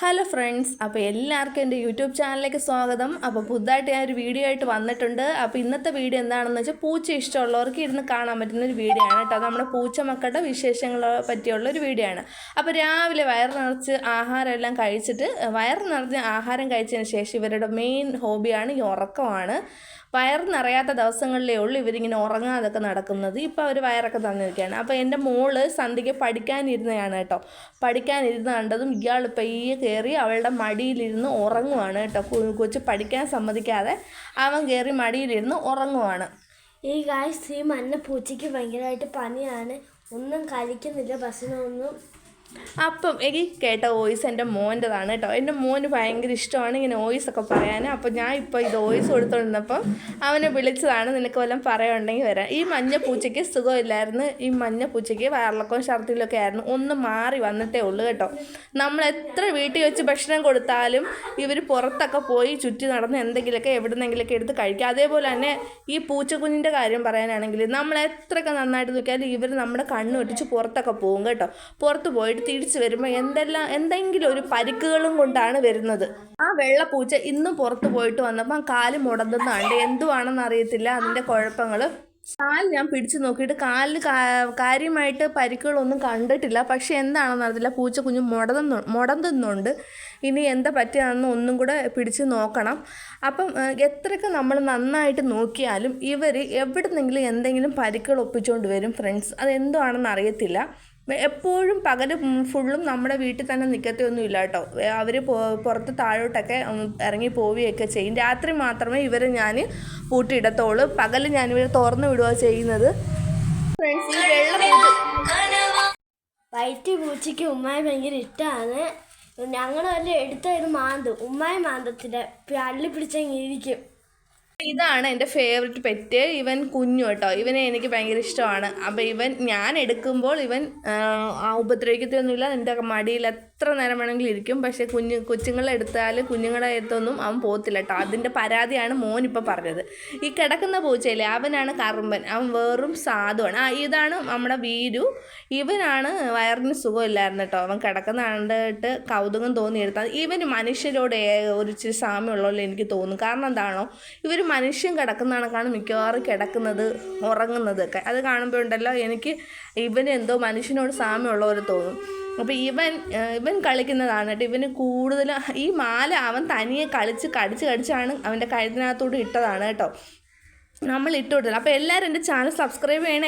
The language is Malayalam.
ഹലോ ഫ്രണ്ട്സ് അപ്പോൾ എല്ലാവർക്കും എന്റെ യൂട്യൂബ് ചാനലിലേക്ക് സ്വാഗതം. അപ്പോൾ പുതുതായിട്ട് ഞാൻ ഒരു വീഡിയോ ആയിട്ട് വന്നിട്ടുണ്ട്. അപ്പോൾ ഇന്നത്തെ വീഡിയോ എന്താണെന്ന് വെച്ചാൽ പൂച്ച ഇഷ്ടമുള്ളവർക്ക് ഇരുന്ന് കാണാൻ പറ്റുന്ന ഒരു വീഡിയോ ആണ് കേട്ടോ. നമ്മുടെ പൂച്ച മക്കളുടെ വിശേഷങ്ങളെ പറ്റിയുള്ള ഒരു വീഡിയോ ആണ്. അപ്പോൾ രാവിലെ വയർ നിറച്ച് ആഹാരം എല്ലാം കഴിച്ചിട്ട് വയർ നിറച്ച് ആഹാരം കഴിച്ചതിന് ശേഷം ഇവരുടെ മെയിൻ ഹോബിയാണ് ഈ ഉറക്കമാണ്. വയർ നിറയാത്ത ദിവസങ്ങളിലേ ഉള്ളൂ ഇവരിങ്ങനെ ഉറങ്ങാതൊക്കെ നടക്കുന്നത്. ഇപ്പോൾ അവർ വയറൊക്കെ തന്നിരിക്കുകയാണ്. അപ്പോൾ എന്റെ മോൾ സന്ധ്യയ്ക്ക് പഠിക്കാനിരുന്നതാണ് കേട്ടോ. പഠിക്കാനിരുന്ന് കണ്ടതും ഇയാൾ പയ്യെ കയറി അവളുടെ മടിയിലിരുന്ന് ഉറങ്ങുവാണ് കേട്ടോ. കൊച്ചു പഠിക്കാൻ സമ്മതിക്കാതെ അവൻ കയറി മടിയിലിരുന്ന് ഉറങ്ങുവാണ്. ഈ ഗായ്സ് ഈ മഞ്ഞ പൂച്ചയ്ക്ക് ഭയങ്കരമായിട്ട് പനിയാണ്. ഒന്നും കഴിക്കുന്നില്ല ഭക്ഷണമൊന്നും അപ്പം എനിക്ക് കേട്ട വോയിസ് എന്റെ മോന്റെതാണ് കേട്ടോ. എന്റെ മോന് ഭയങ്കര ഇഷ്ടമാണ് ഇങ്ങനെ വോയിസ് ഒക്കെ പറയാൻ അപ്പോൾ ഞാൻ ഇപ്പോൾ ഇത് വോയിസ് കൊടുത്തുകൊണ്ടിരുന്നപ്പം അവനെ വിളിച്ചതാണ് നിനക്ക് വല്ലതും പറയുണ്ടെങ്കിൽ വരാം ഈ മഞ്ഞ പൂച്ചയ്ക്ക് സുഖമില്ലായിരുന്നു. ഈ മഞ്ഞ പൂച്ചയ്ക്ക് വയറിളക്കവും ഛർദിലൊക്കെ ആയിരുന്നു. ഒന്ന് മാറി വന്നിട്ടേ ഉള്ളൂ കേട്ടോ. നമ്മൾ എത്ര വീട്ടിൽ വെച്ച് ഭക്ഷണം കൊടുത്താലും ഇവർ പുറത്തൊക്കെ പോയി ചുറ്റി നടന്ന് എന്തെങ്കിലുമൊക്കെ എവിടുന്നെങ്കിലൊക്കെ എടുത്ത് കഴിക്കുക അതേപോലെ തന്നെ ഈ പൂച്ചക്കുഞ്ഞിന്റെ കാര്യം പറയാനാണെങ്കിൽ നമ്മൾ എത്രയൊക്കെ നന്നായിട്ട് നോക്കിയാലും ഇവർ നമ്മുടെ കണ്ണ് ഒട്ടിച്ച് പുറത്തൊക്കെ പോകും കേട്ടോ. പുറത്ത് പോയിട്ട് തിരിച്ച് വരുമ്പോൾ എന്തെല്ലാം എന്തെങ്കിലും ഒരു പരിക്കുകളും കൊണ്ടാണ് വരുന്നത്. ആ വെള്ളപ്പൂച്ച ഇന്നും പുറത്ത് പോയിട്ട് വന്നപ്പോൾ കാൽ മുടന്തുന്നുണ്ട് എന്തുവാണെന്ന് അറിയത്തില്ല അതിന്റെ കുഴപ്പങ്ങൾ കാൽ ഞാൻ പിടിച്ചു നോക്കിയിട്ട് കാലിൽ കാര്യമായിട്ട് പരിക്കുകളൊന്നും കണ്ടിട്ടില്ല പക്ഷെ എന്താണെന്ന് അറിയത്തില്ല പൂച്ച കുഞ്ഞ് മുടന്നു മുടന്തുന്നുണ്ട്. ഇനി എന്താ പറ്റിയതെന്ന് ഒന്നും കൂടെ പിടിച്ച് നോക്കണം. അപ്പം എത്രയൊക്കെ നമ്മൾ നന്നായിട്ട് നോക്കിയാലും ഇവർ എവിടുന്നെങ്കിലും എന്തെങ്കിലും പരിക്കുകൾ ഒപ്പിച്ചുകൊണ്ട് വരും ഫ്രണ്ട്സ്. അത് എന്തുവാണെന്ന് അറിയത്തില്ല. എപ്പോഴും പകൽ ഫുള്ളും നമ്മുടെ വീട്ടിൽ തന്നെ നിൽക്കത്തൊന്നും ഇല്ല കേട്ടോ അവർ പുറത്ത് താഴോട്ടൊക്കെ ഇറങ്ങി പോവുകയൊക്കെ ചെയ്യും. രാത്രി മാത്രമേ ഇവരെ ഞാൻ പൂട്ടിയിടത്തുള്ളൂ പകൽ ഞാൻ ഞാനിവരെ തുറന്നു വിടുക ചെയ്യുന്നത്. ഫ്രണ്ട്സ് ഈ വെള്ളം വൈറ്റ് പൂച്ചയ്ക്ക് ഉമ്മായി ഭയങ്കര ഇഷ്ടമാണ് ഞങ്ങളെല്ലാം എടുത്തായിരുന്നു മാന്തും. ഉമ്മായി മാന്തത്തിന്റെ പള്ളി പിടിച്ചങ്ങ് ഇരിക്കും. ഇതാണ് എന്റെ ഫേവററ്റ് പെറ്റ് ഇവൻ കുഞ്ഞു കേട്ടോ. ഇവനെ എനിക്ക് ഭയങ്കര ഇഷ്ടമാണ്. അപ്പോൾ ഇവൻ ഞാൻ എടുക്കുമ്പോൾ ഇവൻ ഉപദ്രവിക്കത്തൊന്നുമില്ല. എന്റെ മടിയിൽ എത്ര നേരം വേണമെങ്കിലും ഇരിക്കും. പക്ഷേ കുഞ്ഞു കൊച്ചുങ്ങളെ എടുത്താൽ കുഞ്ഞുങ്ങളെ അടുത്തൊന്നും അവൻ പോകത്തില്ല കേട്ടോ. അതിന്റെ പരാതിയാണ് മോൻ ഇപ്പോൾ പറഞ്ഞത്. ഈ കിടക്കുന്ന പൂച്ചയില്ലേ അവനാണ് കറുമ്പൻ. അവൻ വെറും സാധുവാണ്. ആ ഇതാണ് നമ്മുടെ വീരു. ഇവനാണ് വയറിന് സുഖമില്ലായിരുന്നു കേട്ടോ. അവൻ കിടക്കുന്ന കണ്ടിട്ട് കൗതുകം തോന്നിയെടുത്താൽ ഇവന് മനുഷ്യരോട് ഒരു ഇച്ചിരി സാമ്യമുള്ളപോലെ എനിക്ക് തോന്നും കാരണം എന്താണോ ഇവർ മനുഷ്യൻ കിടക്കുന്ന കണക്കാണ് മിക്കവാറും കിടക്കുന്നത് ഉറങ്ങുന്നതൊക്കെ. അത് കാണുമ്പോൾ ഉണ്ടല്ലോ എനിക്ക് ഇവന് എന്തോ മനുഷ്യനോട് സാമ്യമുള്ള തോന്നും. അപ്പോൾ ഇവൻ ഇവൻ കളിക്കുന്നതാണ് കേട്ടോ. ഇവന് കൂടുതൽ ഈ മാല അവൻ തനിയെ കളിച്ച് കടിച്ച് കടിച്ചാണ് അവന്റെ കഴുത്തിനകത്തോട്ട് ഇട്ടതാണ് കേട്ടോ. നമ്മൾ ഇട്ട് കൊടുത്തത് അപ്പോൾ എല്ലാവരും എന്റെ ചാനൽ സബ്സ്ക്രൈബ് ചെയ്യണേ.